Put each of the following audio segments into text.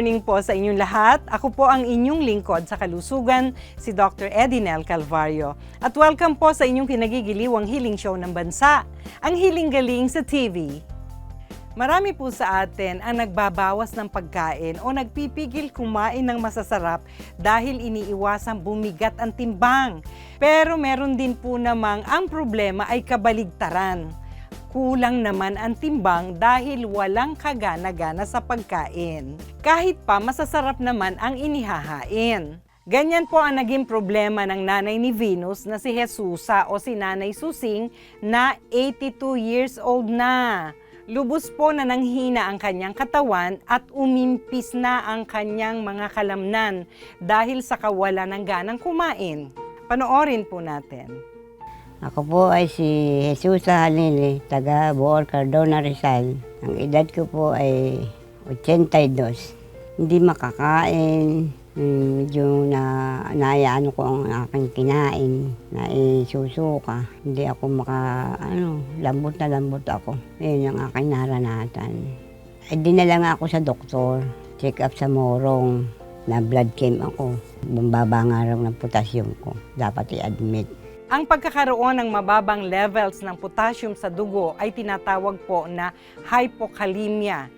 Morning po sa inyong lahat. Ako po ang inyong lingkod sa kalusugan, si Dr. Edinel Calvario. At welcome po sa inyong kinagigiliwang healing show ng bansa, ang Healing Galing sa TV. Marami po sa atin ang nagbabawas ng pagkain o nagpipigil kumain ng masasarap dahil iniiwasang bumigat ang timbang. Pero meron din po namang ang problema ay kabaligtaran. Kulang naman ang timbang dahil walang kagana-gana sa pagkain. Kahit pa masasarap naman ang inihahain. Ganyan po ang naging problema ng nanay ni Venus na si Jesusa o si Nanay Susing na 82 years old na. Lubos po na nanghina ang kanyang katawan at umimpis na ang kanyang mga kalamnan dahil sa kawalan ng ganang kumain. Panoorin po natin. Ako po ay si Jesus Halili, taga Boor, Cardona, Rizal. Ang edad ko po ay 82. Hindi makakain, mm, medyo na naayaan ko ang aking kinain, na isusuka. Hindi ako maka, ano, lambot na lambot ako. Yun ang aking naranasan. Ay dinala nga ako sa doktor, check up sa morong, na blood chem ako. Bumaba nga raw ng potassium ko. Dapat i-admit. Ang pagkakaroon ng mababang levels ng potassium sa dugo ay tinatawag po na hypokalemia.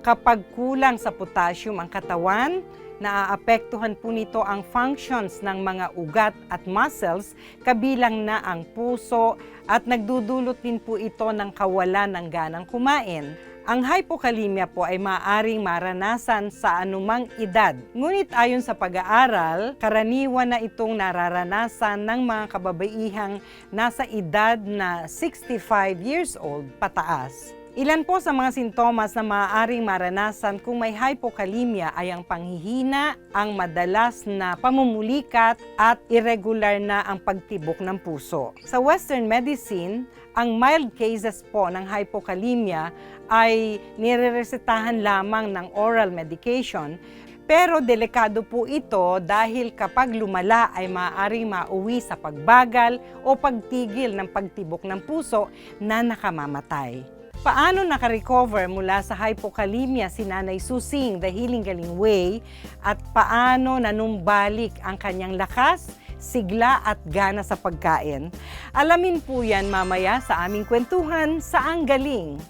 Kapag kulang sa potassium ang katawan, naaapektuhan po nito ang functions ng mga ugat at muscles, kabilang na ang puso at nagdudulot din po ito ng kawalan ng ganang kumain. Ang hypokalemia po ay maaring maranasan sa anumang edad. Ngunit ayon sa pag-aaral, karaniwan na itong nararanasan ng mga kababaihang nasa edad na 65 years old pataas. Ilan po sa mga sintomas na maaaring maranasan kung may hypokalemia ay ang panghihina, ang madalas na pamumulikat at irregular na ang pagtibok ng puso. Sa Western medicine, ang mild cases po ng hypokalemia ay nireresetahan lamang ng oral medication pero delikado po ito dahil kapag lumala ay maaaring mauwi sa pagbagal o pagtigil ng pagtibok ng puso na nakamamatay. Paano nakarecover mula sa hypokalemia si Nanay Susing, the Healing Galing Way, at paano nanumbalik ang kanyang lakas, sigla at gana sa pagkain? Alamin po yan mamaya sa aming kwentuhan sa Ang Galing.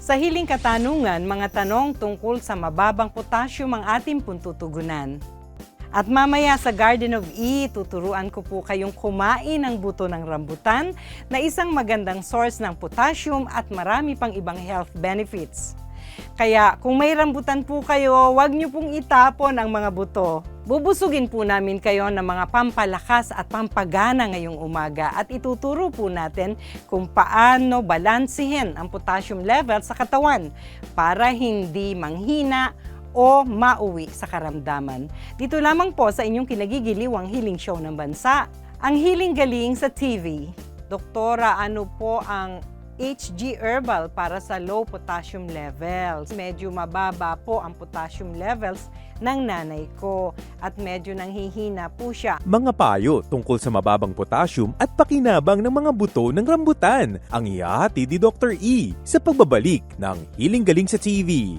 Sa hiling katanungan, mga tanong tungkol sa mababang potassium ang ating puntutugunan. At mamaya sa Garden of E, tuturuan ko po kayong kumain ng buto ng rambutan na isang magandang source ng potassium at marami pang ibang health benefits. Kaya kung may rambutan po kayo, huwag niyo pong itapon ang mga buto. Bubusugin po namin kayo ng mga pampalakas at pampagana ngayong umaga at ituturo po natin kung paano balansihin ang potassium level sa katawan para hindi manghina o mauwi sa karamdaman. Dito lamang po sa inyong kinagigiliwang healing show ng bansa, ang Healing Galing sa TV. Doktora, ano po ang HG Herbal para sa low potassium levels. Medyo mababa po ang potassium levels ng nanay ko at medyo nanghihina po siya. Mga payo tungkol sa mababang potassium at pakinabang ng mga buto ng rambutan ang ihahati ni Dr. E sa pagbabalik ng Hiling Galing sa TV.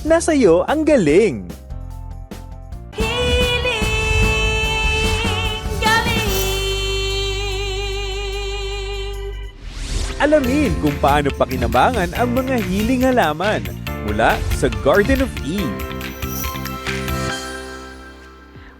nasa iyo ang galing. Alamin kung paano pakinabangan ang mga healing halaman mula sa Garden of Eve.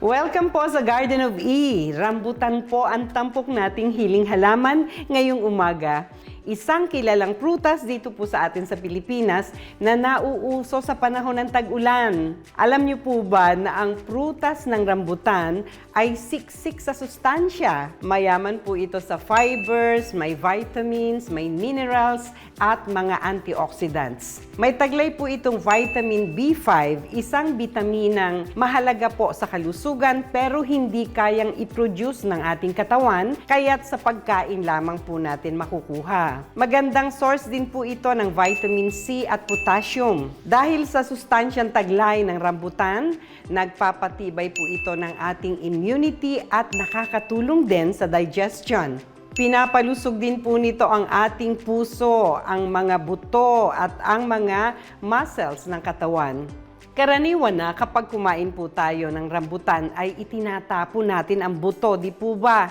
Welcome po sa Garden of E. Rambutan po ang tampok nating hiling halaman ngayong umaga. Isang kilalang prutas dito po sa atin sa Pilipinas na nauuso sa panahon ng tag-ulan. Alam niyo po ba na ang prutas ng rambutan ay siksik sa sustansya? Mayaman po ito sa fibers, may vitamins, may minerals, at mga antioxidants. May taglay po itong vitamin B5, isang bitaminang mahalaga po sa kalusugan pero hindi kayang i-produce ng ating katawan, kaya't sa pagkain lamang po natin makukuha. Magandang source din po ito ng vitamin C at potassium. Dahil sa sustansyang taglay ng rambutan, nagpapatibay po ito ng ating immunity at nakakatulong din sa digestion. Pinapalusog din po nito ang ating puso, ang mga buto at ang mga muscles ng katawan. Karaniwan na kapag kumain po tayo ng rambutan ay itinatapo natin ang buto, di po ba?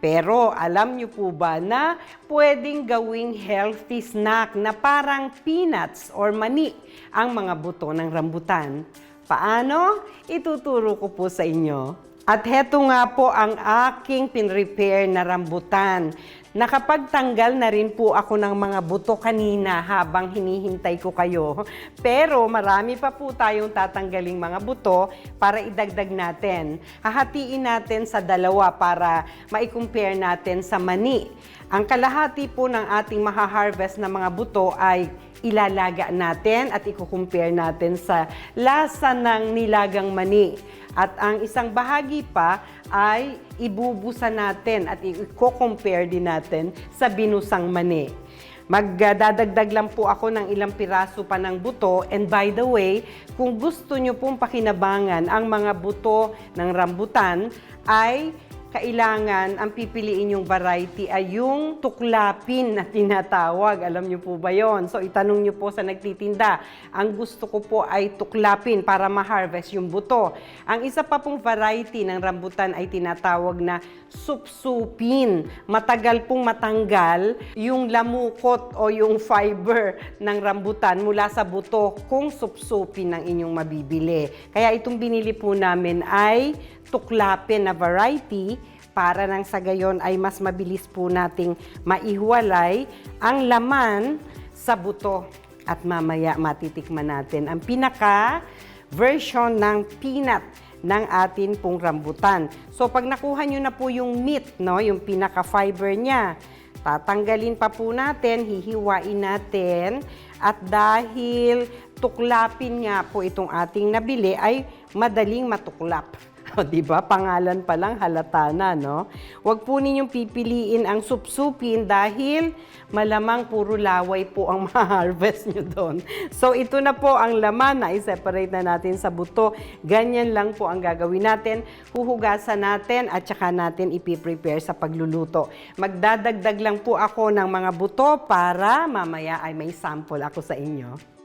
Pero alam niyo po ba na pwedeng gawing healthy snack na parang peanuts or mani ang mga buto ng rambutan? Paano? Ituturo ko po sa inyo. At heto nga po ang aking pinrepair na rambutan. Nakapagtanggal na rin po ako ng mga buto kanina habang hinihintay ko kayo. Pero marami pa po tayong tatanggaling mga buto para idagdag natin. Hahatiin natin sa dalawa para maikumpare natin sa mani. Ang kalahati po ng ating maha-harvest na mga buto ay ilalaga natin at ikukumpare natin sa lasa ng nilagang mani. At ang isang bahagi pa ay ibubusan natin at i-compare din natin sa binusang mani. Magdadagdag lang po ako ng ilang piraso pa ng buto. And by the way, kung gusto nyo pong pakinabangan ang mga buto ng rambutan, ay kailangan ang pipiliin yung variety ay yung tuklapin na tinatawag. Alam niyo po ba yon? So itanong niyo po sa nagtitinda. Ang gusto ko po ay tuklapin para ma-harvest yung buto. Ang isa pa pong variety ng rambutan ay tinatawag na supsupin. Matagal pong matanggal yung lamukot o yung fiber ng rambutan mula sa buto kung supsupin ng inyong mabibili. Kaya itong binili po namin ay tuklapin na variety para nang sa gayon ay mas mabilis po nating maihiwalay ang laman sa buto at mamaya matitikman natin ang pinaka version ng peanut ng atin pong rambutan. So pag nakuha nyo na po yung meat, no, yung pinaka fiber niya, tatanggalin pa po natin, hihiwain natin at dahil tuklapin nga po itong ating nabili ay madaling matuklap. O, di ba? Pangalan pa lang halata na, no? Huwag po ninyong pipiliin ang supsupin dahil malamang puro laway po ang ma-harvest nyo doon. So, ito na po ang laman na i-separate na natin sa buto. Ganyan lang po ang gagawin natin. Huhugasan natin at saka natin ipiprepare sa pagluluto. Magdadagdag lang po ako ng mga buto para mamaya ay may sample ako sa inyo.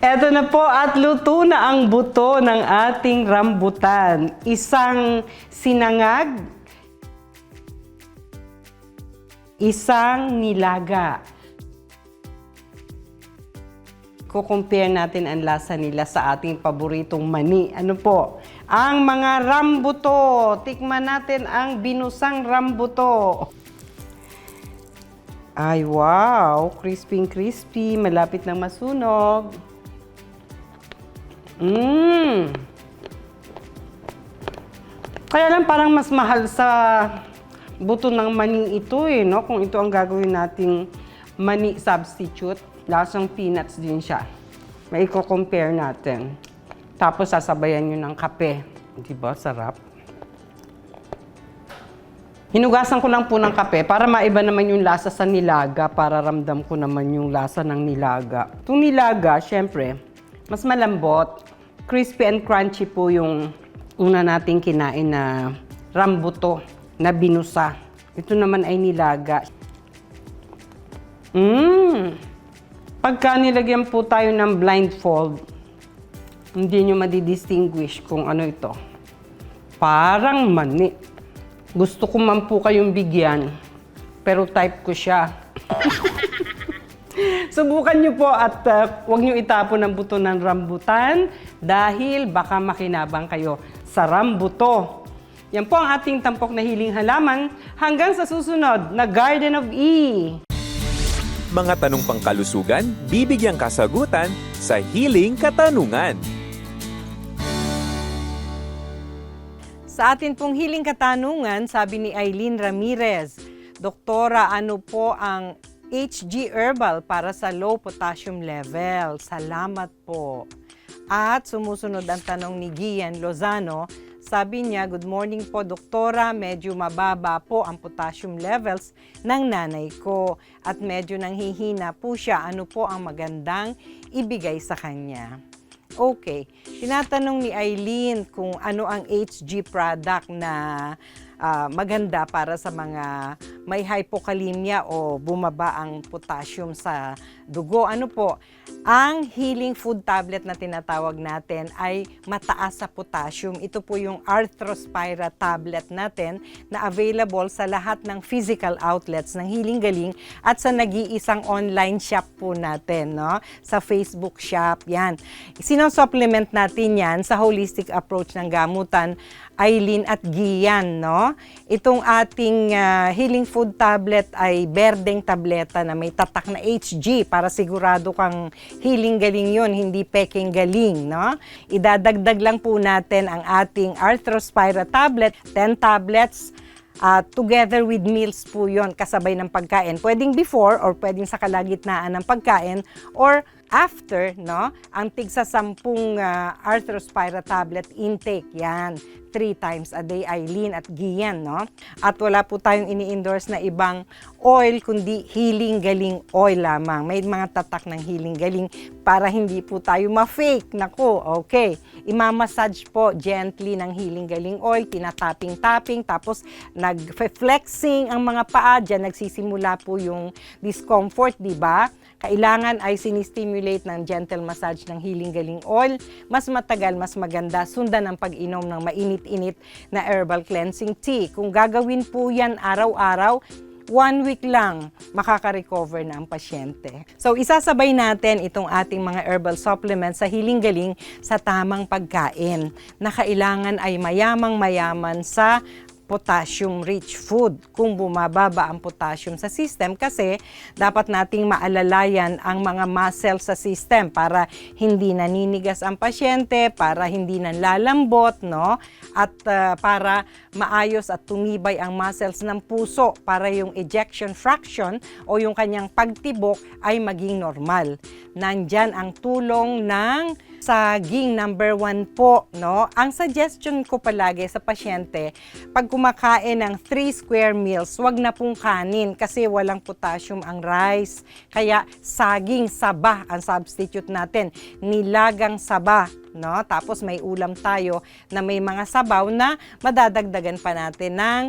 Eto na po at luto na ang buto ng ating rambutan. Isang sinangag, isang nilaga. Kukumpare natin ang lasa nila sa ating paboritong mani. Ano po? Ang mga rambuto. Tikman natin ang binusang rambuto. Ay, wow! Crispy crispy. Malapit ng masunog. Mmm! Kaya lang parang mas mahal sa buto ng mani ito eh, no? Kung ito ang gagawin nating mani substitute, lasang peanuts din siya. May compare natin. Tapos sasabayan nyo ng kape. Di ba? Sarap. Hinugasan ko lang po ng kape para maiba naman yung lasa sa nilaga, para ramdam ko naman yung lasa ng nilaga. Itong nilaga, syempre, mas malambot. Crispy and crunchy po yung una nating kinain na rambuto na binusa. Ito naman ay nilaga. Mmm! Pagka nilagyan po tayo ng blindfold, hindi nyo madidistinguish kung ano ito. Parang mani. Gusto ko man po kayong bigyan, pero type ko siya. Subukan nyo po at uh, huwag nyo itapon ang buto ng rambutan dahil baka makinabang kayo sa rambuto. Yan po ang ating tampok na hiling halaman hanggang sa susunod na Garden of E. Mga tanong pangkalusugan, bibigyang kasagutan sa Hiling Katanungan. Sa atin pong hiling katanungan, sabi ni Eileen Ramirez, Doktora, ano po ang HG Herbal para sa low potassium level? Salamat po. At sumusunod ang tanong ni Gian Lozano, sabi niya, Good morning po, Doktora. Medyo mababa po ang potassium levels ng nanay ko at medyo nanghihina po siya. Ano po ang magandang ibigay sa kanya? Okay. Tinatanong ni Eileen kung ano ang HG product na ah, maganda para sa mga may hypokalemia o bumaba ang potassium sa dugo. Ano po? Ang healing food tablet na tinatawag natin ay mataas sa potassium. Ito po yung Arthrospira tablet natin na available sa lahat ng physical outlets ng Healing Galing at sa nag-iisang online shop po natin, no? Sa Facebook shop, yan. Sino-supplement natin yan sa holistic approach ng gamutan, Eileen at Gian, no? Itong ating ah, healing food tablet ay berdeng tableta na may tatak na HG para sigurado kang healing galing yon hindi peking galing, no? Idadagdag lang po natin ang ating Arthrospira tablet, 10 tablets, Ah, together with meals po yon kasabay ng pagkain. Pwedeng before or pwedeng sa kalagitnaan ng pagkain or after, no? Ang tig sa sampung ah, Arthrospira tablet intake, yan. Three times a day, Eileen at Gian, no? At wala po tayong ini-endorse na ibang oil, kundi healing galing oil lamang. May mga tatak ng healing galing para hindi po tayo ma-fake. Naku, okay. Imamassage po gently ng healing galing oil, tinatapping-tapping, tapos nag-flexing ang mga paa, dyan nagsisimula po yung discomfort, di ba? Kailangan ay sinistimulate ng gentle massage ng healing galing oil. Mas matagal, mas maganda, sundan ang pag-inom ng mainit-init na herbal cleansing tea. Kung gagawin po yan araw-araw, one week lang makaka-recover na ang pasyente. So isasabay natin itong ating mga herbal supplements sa Healing Galing sa tamang pagkain na kailangan ay mayamang-mayaman sa potassium-rich food kung bumababa ang potassium sa system kasi dapat nating maalalayan ang mga muscle sa system para hindi naninigas ang pasyente, para hindi nanlalambot, no? At uh, para maayos at tumibay ang muscles ng puso para yung ejection fraction o yung kanyang pagtibok ay maging normal. Nandyan ang tulong ng saging number one po, no? Ang suggestion ko palagi sa pasyente, pag kumakain ng 3 square meals, wag na pong kanin kasi walang potassium ang rice. Kaya saging, saba ang substitute natin. Nilagang saba, no? Tapos may ulam tayo na may mga sabaw na madadagdagan pa natin ng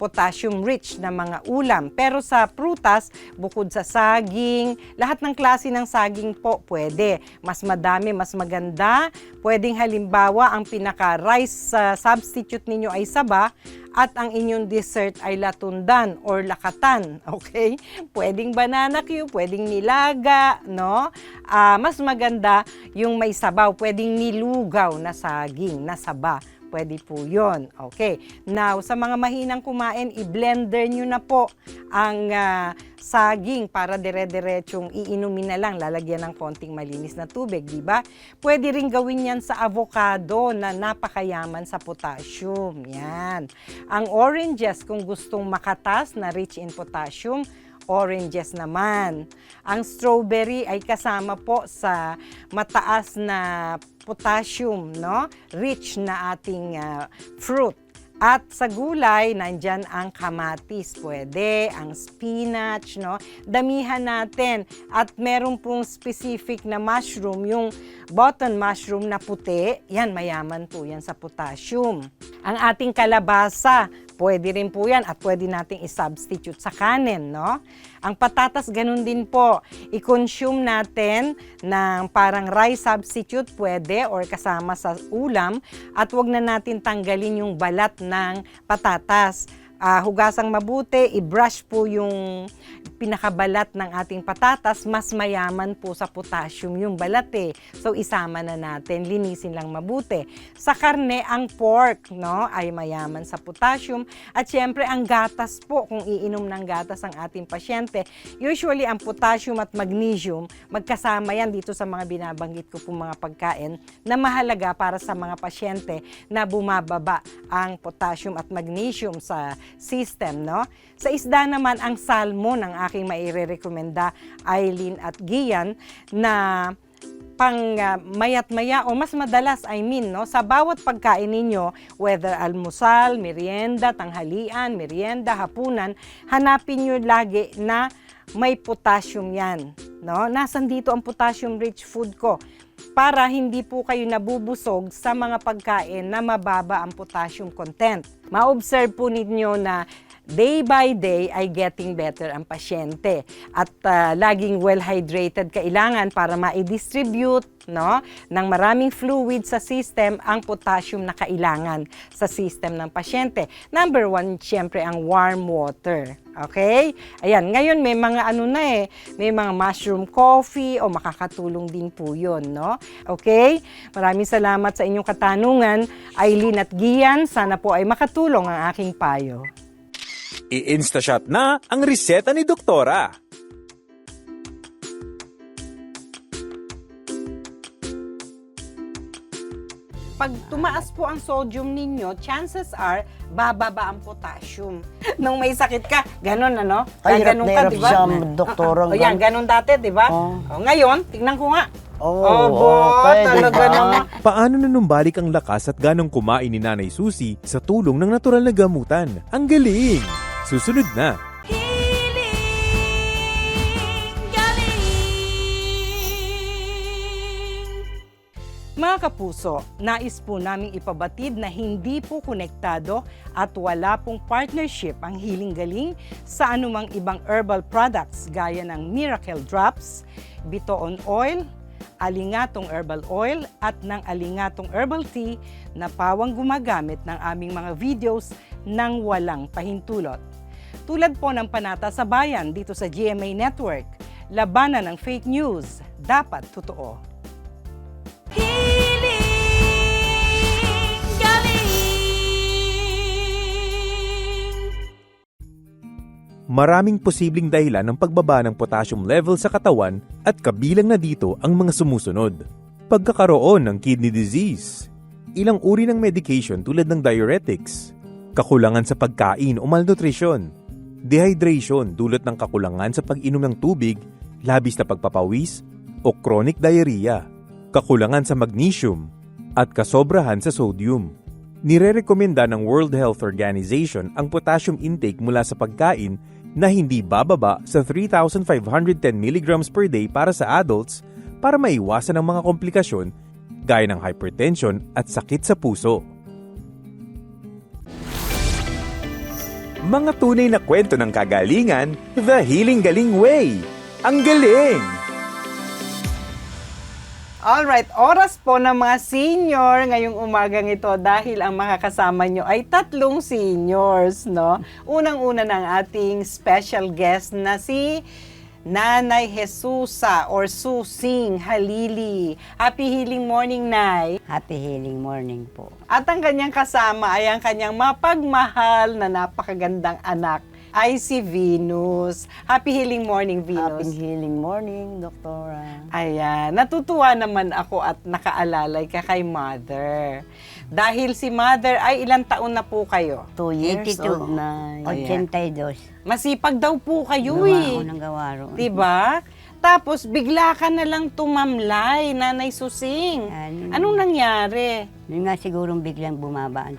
potassium rich na mga ulam. Pero sa prutas, bukod sa saging, lahat ng klase ng saging po pwede. Mas madami, mas maganda. Pwedeng halimbawa, ang pinaka-rice uh, substitute ninyo ay saba at ang inyong dessert ay latundan or lakatan, okay? Pwedeng banana cue, pwedeng nilaga, no? Ah, mas maganda yung may sabaw, pwedeng nilugaw na saging, na saba. Pwede po yon. Okay. Now, sa mga mahinang kumain, i-blender nyo na po ang ah, saging para dire-diretsong iinumin na lang. Lalagyan ng konting malinis na tubig, di ba? Pwede rin gawin yan sa avocado na napakayaman sa potassium. Yan. Ang oranges, kung gustong makatas na rich in potassium, oranges naman. Ang strawberry ay kasama po sa mataas na potassium, no? Rich na ating ah, fruit. At sa gulay, nandyan ang kamatis, pwede, ang spinach, no? Damihan natin. At meron pong specific na mushroom, yung button mushroom na puti, yan, mayaman po yan sa potassium. Ang ating kalabasa, pwede rin po yan at pwede nating i-substitute sa kanin, no? Ang patatas, ganun din po. I-consume natin ng parang rice substitute, pwede, or kasama sa ulam. At wag na natin tanggalin yung balat ng patatas Ah, hugasang mabuti, i-brush po yung pinakabalat ng ating patatas, mas mayaman po sa potassium yung balat eh. So isama na natin, linisin lang mabuti. Sa karne, ang pork no, ay mayaman sa potassium. At syempre, ang gatas po, kung iinom ng gatas ang ating pasyente, usually ang potassium at magnesium, magkasama yan dito sa mga binabanggit ko po mga pagkain na mahalaga para sa mga pasyente na bumababa ang potassium at magnesium sa system, no? Sa isda naman, ang salmon ang aking mairerekomenda, Eileen at Gian, na pang ah, mayat maya o mas madalas I mean no? Sa bawat pagkain ninyo whether almusal, merienda, tanghalian, merienda, hapunan, hanapin niyo lagi na may potassium yan no? Nasan dito ang potassium rich food ko para hindi po kayo nabubusog sa mga pagkain na mababa ang potassium content. Ma-observe po ninyo na day by day ay getting better ang pasyente at ah, laging well hydrated kailangan para ma-distribute no ng maraming fluid sa system ang potassium na kailangan sa system ng pasyente. Number one, syempre ang warm water. Okay? Ayan, ngayon may mga ano na eh, may mga mushroom coffee o makakatulong din po yun, no? Okay? Maraming salamat sa inyong katanungan, Eileen at Gian. Sana po ay makatulong ang aking payo. I-instashot na ang reseta ni Doktora. Pag tumaas po ang sodium ninyo, chances are bababa ang potassium. Nung may sakit ka, ganun ano? Ay, hirap na ka, hirap di ba? siya, doktora. O yan, ganun dati, di ba? Oh. O, ngayon, tignan ko nga. Oo, Obo, okay, talaga diba? naman. Paano nanumbalik ang lakas at ganong kumain ni Nanay Susi sa tulong ng natural na gamutan? Ang galing! Susunod na. Kapuso, nais po naming ipabatid na hindi po konektado at wala pong partnership ang Healing Galing sa anumang ibang herbal products gaya ng Miracle Drops, Bitoon Oil, Alingatong Herbal Oil at ng Alingatong Herbal Tea na pawang gumagamit ng aming mga videos ng walang pahintulot. Tulad po ng panata sa bayan dito sa GMA Network, labanan ng fake news, dapat totoo. Maraming posibleng dahilan ng pagbaba ng potassium level sa katawan at kabilang na dito ang mga sumusunod. Pagkakaroon ng kidney disease, ilang uri ng medication tulad ng diuretics, kakulangan sa pagkain o malnutrition, dehydration dulot ng kakulangan sa pag-inom ng tubig, labis na pagpapawis, o chronic diarrhea, kakulangan sa magnesium, at kasobrahan sa sodium. Nirerekomenda ng World Health Organization ang potassium intake mula sa pagkain na hindi bababa sa 3,510 mg per day para sa adults para maiwasan ang mga komplikasyon gaya ng hypertension at sakit sa puso. Mga tunay na kwento ng kagalingan, The Healing Galing Way. Ang galing! Alright, oras po ng mga senior ngayong umagang ito dahil ang makakasama nyo ay tatlong seniors, no? Unang-una ng ating special guest na si Nanay Jesusa or Susing Halili. Happy healing morning, Nay. Happy healing morning po. At ang kanyang kasama ay ang kanyang mapagmahal na napakagandang anak ay si Venus. Happy healing morning, Venus. Happy healing morning, Doktora. Ayan, natutuwa naman ako at nakaalalay ka kay Mother. Dahil si Mother ay ilang taon na po kayo. Two years 82. old na. Ayan. 82. Masipag daw po kayo Gawa eh. ako ng gawa roon. Diba? Tapos bigla ka na lang tumamlay, Nanay Susing. Ano? Anong nangyari? Yun nga sigurong biglang bumaba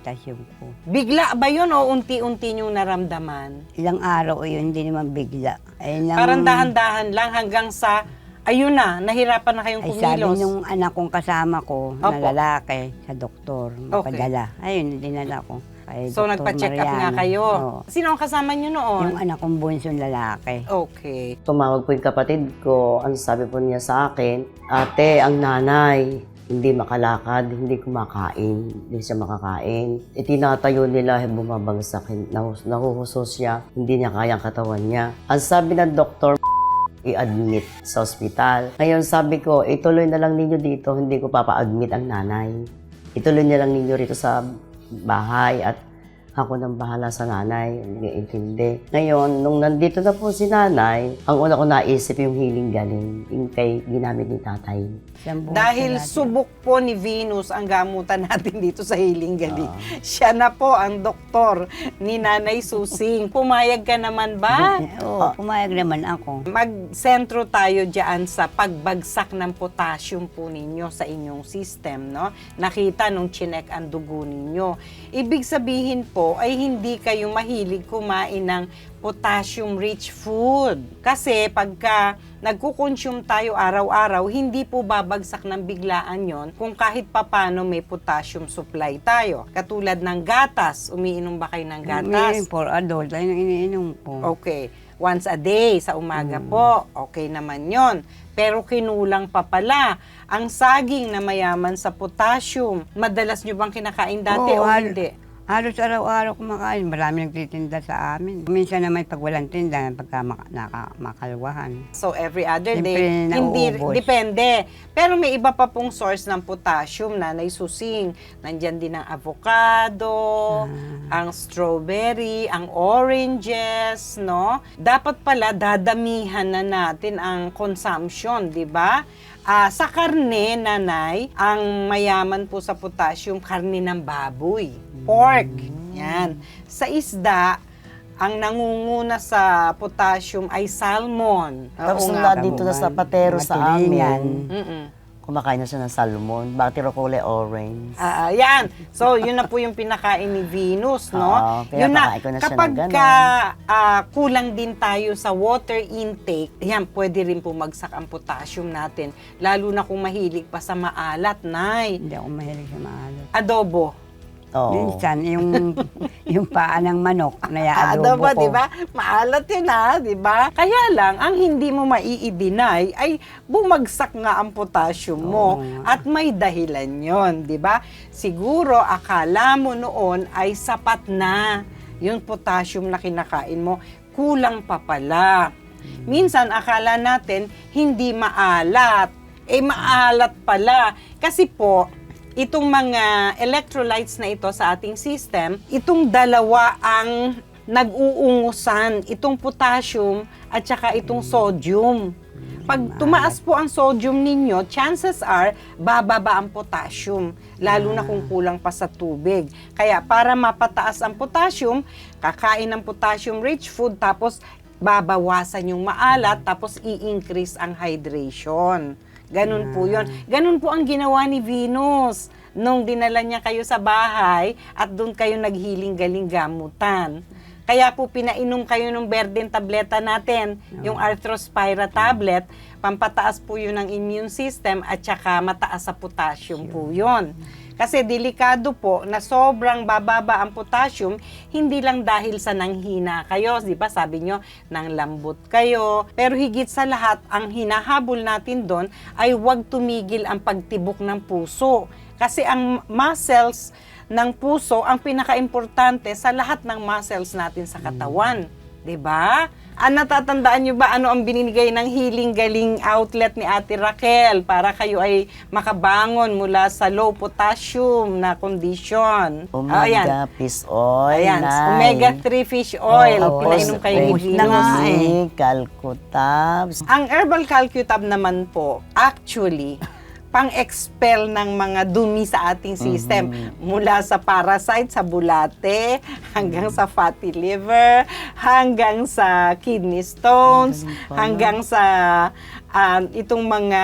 potassium ko. Bigla ba yun o unti-unti niyong naramdaman? Ilang araw o yun, hindi naman bigla. Ayun lang, Parang dahan-dahan lang hanggang sa, ayun na, nahirapan na kayong Ay sabi kumilos. nung anak kong kasama ko, Opo. na lalaki, sa doktor, mapadala. Ayun, dinala ko. Kay So Dr. nagpa-check up nga Mariano. kayo. Oo. Sino ang kasama niyo noon? Yung anak kong bunsong lalaki. Okay. Tumawag po yung kapatid ko. Ang sabi po niya sa akin, ate, ang nanay, Hindi makalakad, hindi kumakain, hindi siya makakain. Itinatayo nila, bumabagsak, nahu- nahuhusos siya, hindi niya kaya ang katawan niya. Ang sabi ng doktor, i-admit sa ospital. Ngayon sabi ko, ituloy na lang ninyo dito, hindi ko papa-admit ang nanay. Ituloy na lang ninyo rito sa bahay at ako nang bahala sa nanay, hindi niya intindi. Ngayon, nung nandito na po si nanay, ang una ko naisip yung healing galing, yung kay ginamit ni tatay. Dahil subok po ni Venus ang gamutan natin dito sa Hiling Galing. Siya na po ang doktor ni Nanay Susing. Pumayag ka naman ba? Oo, pumayag naman ako. Magsentro tayo diyan sa pagbagsak ng potassium po ninyo sa inyong system, no? Nakita nung chinek ang dugo ninyo. Ibig sabihin po ay hindi kayo mahilig kumain ng potassium-rich food. Kasi pagka nagkukonsume tayo araw-araw, hindi po babagsak ng biglaan yon kung kahit papano may potassium supply tayo. Katulad ng gatas. Umiinom ba kayo ng gatas? Gatas. For adult, ayun ang iniinom ko. Okay. Once a day sa umaga po. Okay naman yon. Pero kinulang pa pala ang saging na mayaman sa potassium. Madalas nyo bang kinakain dati o Oo, hal- hindi? Halos araw-araw kumakain. Marami nagtitinda sa amin. Minsan naman pag walang tinda, pagka maka, naka, makalwahan. So every other Siyempre, day, hindi nauubos. depende. Pero may iba pa pong source ng potassium na naisusing. Nandyan din ang avocado, Ah. ang strawberry, ang oranges, no? Dapat pala dadamihan na natin ang consumption, 'di ba? Ah, sa karne, nanay, ang mayaman po sa potassium, karne ng baboy, pork. Yan. Sa isda, ang nangunguna sa potassium ay salmon. Tapos Oo nga. na dito na sa patero sa amin, Mm-mm. Kumakain na siya ng salmon, bakit kulay orange. Ah, ah, yan. So, yun na po yung pinakain ni Venus, no? Oo, yun na, ko na siya kapag ng ganon. ka, ah, kulang din tayo sa water intake, yan, pwede rin pumagsak ang potassium natin. Lalo na kung mahilig pa sa maalat, nay. Hindi ako mahilig sa maalat. Adobo. Oo. Minsan, yung, yung paa ng manok na Ah, adobo adobo, ko. di ba? Maalat yun ha, di ba? Kaya lang, ang hindi mo mai-deny ay bumagsak nga ang potassium mo. Oo. At may dahilan yon, di ba? Siguro, akala mo noon ay sapat na yung potassium na kinakain mo. Kulang pa pala. Minsan, akala natin, hindi maalat. Eh, maalat pala. Kasi po, itong mga electrolytes na ito sa ating system, itong dalawa ang nag-uungusan, itong potassium at saka itong sodium. Pag tumaas po ang sodium ninyo, chances are bababa ang potassium, lalo na kung kulang pa sa tubig. Kaya para mapataas ang potassium, kakain ng potassium-rich food tapos babawasan yung maalat tapos i-increase ang hydration. Ganun po yun. Ganun po ang ginawa ni Venus nung dinala niya kayo sa bahay at doon kayo naghiling galing gamutan. Kaya po pinainom kayo ng berdeng tableta natin, yung Arthrospira tablet, pampataas po yun ng immune system at saka mataas sa potassium po yun. Kasi delikado po na sobrang bababa ang potassium, hindi lang dahil sa nanghina kayo, di ba sabi nyo, nang lambot kayo. Pero higit sa lahat, ang hinahabol natin doon ay huwag tumigil ang pagtibok ng puso. Kasi ang muscles ng puso ang pinaka-importante sa lahat ng muscles natin sa katawan. 'Di ba? Ang natatandaan nyo ba ano ang binigay ng healing galing outlet ni Ate Raquel para kayo ay makabangon mula sa low potassium na condition? Ah, ayan. Omega fish oil. Ayan, Nay. omega-3 fish oil. Oo, Pinainom kayo ni Venus. eh. Calcutabs. Ang herbal calcutab naman po, actually, pang-expel ng mga dumi sa ating system. Mula sa parasite, sa bulate, hanggang sa fatty liver, hanggang sa kidney stones, hanggang sa um, itong mga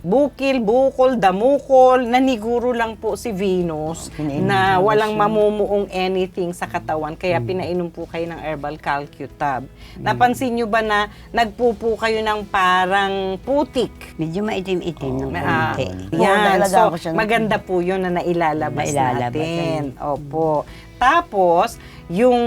bukil, bukol, damukol, naniguro lang po si Venus Pinainom na walang mamumuong anything sa katawan. Kaya pinainom po kayo ng herbal calcutab. Napansin nyo ba na nagpupo kayo ng parang putik? Medyo maitim-itim ng Ah, konti. Oo, yan. So, ng- maganda po yun na nailalabas Nailalabas, natin. Opo. Tapos, yung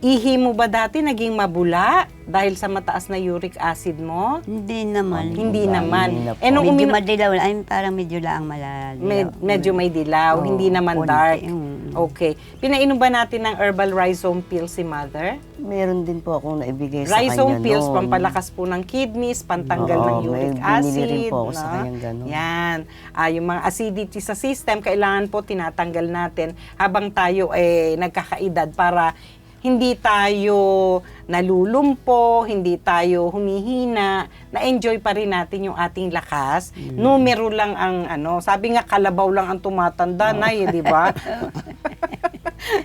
ihi mo ba dati naging mabula dahil sa mataas na uric acid mo? Hindi naman. Hindi Ba, naman. hindi na po. Eh, nung medyo uminom, madilaw. Ay, parang medyo laang malalaw. med- medyo may dilaw, Oo, hindi naman konti, dark. mm. Okay. Pinainom ba natin ng herbal rhizome pills si mother? Meron din po akong naibigay sa Rhizome kanya pills, noon. pampalakas po ng kidneys, pantanggal Oo, ng may uric binili acid. rin po ako sa no? kanyang ganun. Yan. Ah, yung mga acidity sa system, kailangan po tinatanggal natin habang tayo eh, nagkakaedad para hindi tayo nalulumpo, hindi tayo humihina, na-enjoy pa rin natin yung ating lakas. Mm. Numero lang ang ano, sabi nga kalabaw lang ang tumatanda na eh, di ba?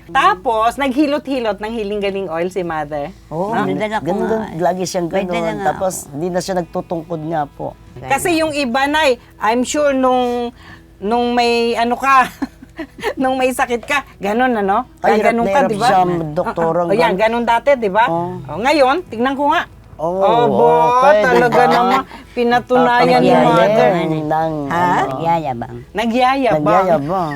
Tapos, naghilot-hilot ng hiling-galing oil si mother. Oo, Ah, may- nadala ko ganun, ganun, lagi siyang ganun. Tapos, hindi na siya nagtutungkod nga po. Kasi yung iba na I'm sure nung nung may ano ka, nung may sakit ka, ganun ano? Ay, hirap ganun na ka, hirap di ba? siya, doktorang Oh, yan, gan- ganun dati, di ba? Oo. Oh, ngayon, tignan ko nga. Oh, bo, okay, talaga diba? naman. Pinatunayan ni Papagyayabang. mother. Ng, Ha? ano, Nagyayabang. Nagyayabang. Nagyayabang.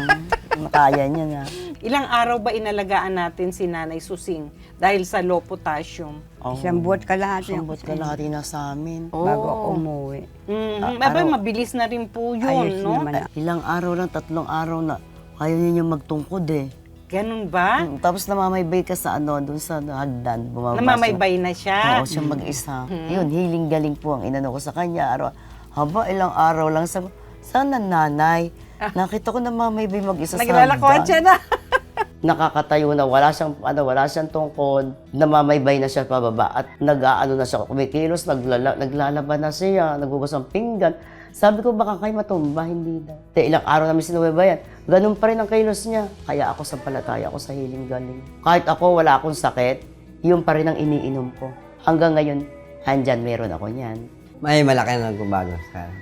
Kaya niya na. Ilang araw ba inalagaan natin si Nanay Susing dahil sa low potassium? Oo. Isang buwan ka lahat. Isang buwan ka lahat na sa amin. Bago ako umuwi. Mm, Aba, araw- mabilis na rin po yun, Ayos no? naman. Ilang araw lang, tatlong araw na. Ayaw niya magtungkod eh. Ganun ba? Mm, Tapos namamaybay ka sa ano, doon sa hagdan. Bumabasa. Namamaybay na siya. Oo, siya mag-isa. Yun, hiling galing po ang inano ko sa kanya. Araw, haba, ilang araw lang. Sa, sana nanay. Nakita ko namamaybay mag-isa sa Naglalakwan hagdan. siya na. Nakakatayo na, wala siyang, ano, wala siyang tungkod. Namamaybay na siya pababa. At nag-aano na siya, kumikilos, naglala, naglalaban na siya, nagbugas ng pinggan. Sabi ko, baka kayo matumba, hindi na. Te, ilang araw namin sinubaybayan. Ganun pa rin ang kilos niya. Kaya ako sa palataya ako sa hiling galing. Kahit ako, wala akong sakit, yun pa rin ang iniinom ko. Hanggang ngayon, handyan, meron ako niyan. May malaki na nagbabago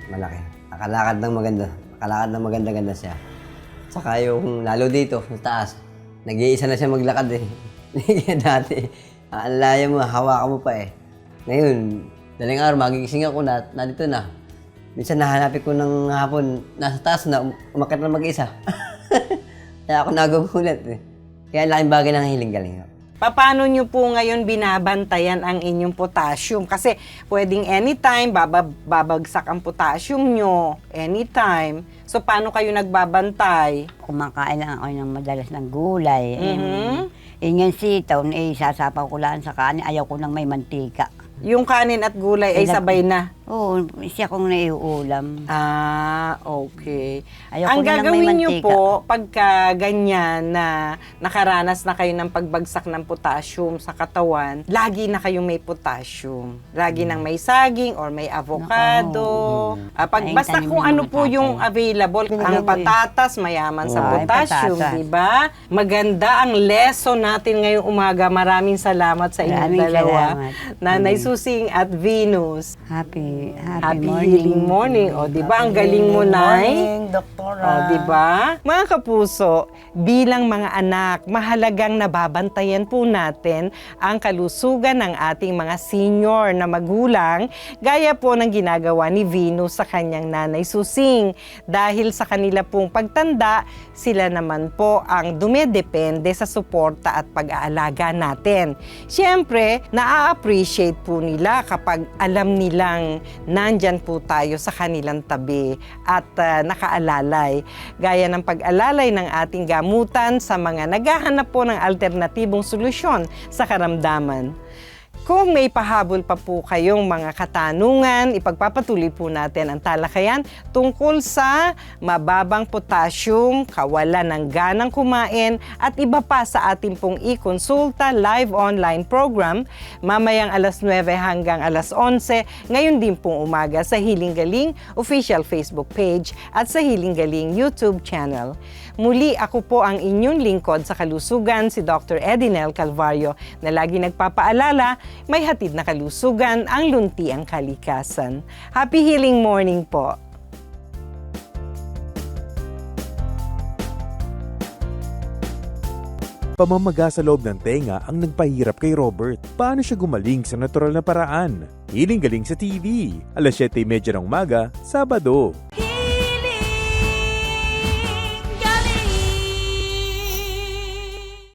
malaki. Nakalakad ng maganda. Nakalakad ng maganda-ganda siya. Saka yung lalo dito, sa taas, nag-iisa na siya maglakad eh. Dati, ang laya mo, hawakan mo pa eh. Ngayon, daling araw, magigising ako na, nandito na. Minsan nahanapin ko ng hapon, nasa taas na, um- umakit na mag-isa. Kaya ako nagugulat eh. Kaya ang laking bagay ng hiling galing. Paano nyo po ngayon binabantayan ang inyong potassium? Kasi pwedeng anytime, babab- babagsak ang potassium nyo. Anytime. So, paano kayo nagbabantay? Kumakain lang ako ng madalas ng gulay. Mhm. Eh, yung sitaw, eh, sasapaw ko lang sa kanin. Ayaw ko ng may mantika. Yung kanin at gulay ay Ilag- sabay na. Oo, siya kong naiulam. Ah, okay. Ayoko Ang na ng may gagawin mantika. po, pagka ganyan na nakaranas na kayo ng pagbagsak ng potassium sa katawan, lagi na kayong may potassium. Lagi nang may saging or may avocado. Ah, pag, Ay, basta tanim kung ng ano mga po yung tatay. available. Ang patatas, mayaman sa Ay, potassium, patatas. di ba? Maganda ang lesson natin ngayong umaga. Maraming salamat sa inyong Maraming dalawa. salamat. Nanay Susing at Venus. Happy, happy, Happy morning. healing morning. O, di ba? Ang galing mo, Nay. Morning, doktora. O, di ba? Mga kapuso, bilang mga anak, mahalagang nababantayan po natin ang kalusugan ng ating mga senior na magulang, gaya po ng ginagawa ni Venus sa kanyang nanay Susing. Dahil sa kanila pong pagtanda, sila naman po ang dumedepende sa suporta at pag-aalaga natin. Siyempre, naa-appreciate po nila kapag alam nilang nandyan po tayo sa kanilang tabi at ah, nakaalalay. Gaya ng pag-alalay ng ating gamutan sa mga naghahanap po ng alternatibong solusyon sa karamdaman. Kung may pahabol pa po kayong mga katanungan, ipagpapatuloy po natin ang talakayan tungkol sa mababang potassium, kawalan ng ganang kumain, at iba pa sa ating pong e-consulta live online program mamayang alas 9 hanggang alas 11, ngayon din pong umaga sa Hiling Galing official Facebook page at sa Hiling Galing YouTube channel. Muli ako po ang inyong lingkod sa kalusugan, si Dr. Edinel Calvario, na lagi nagpapaalala, may hatid na kalusugan ang lunti ang kalikasan. Happy healing morning po! Pamamaga sa loob ng tenga ang nagpahirap kay Robert. Paano siya gumaling sa natural na paraan? Hiling galing sa TV. Alas 7.30 ng umaga, Sabado.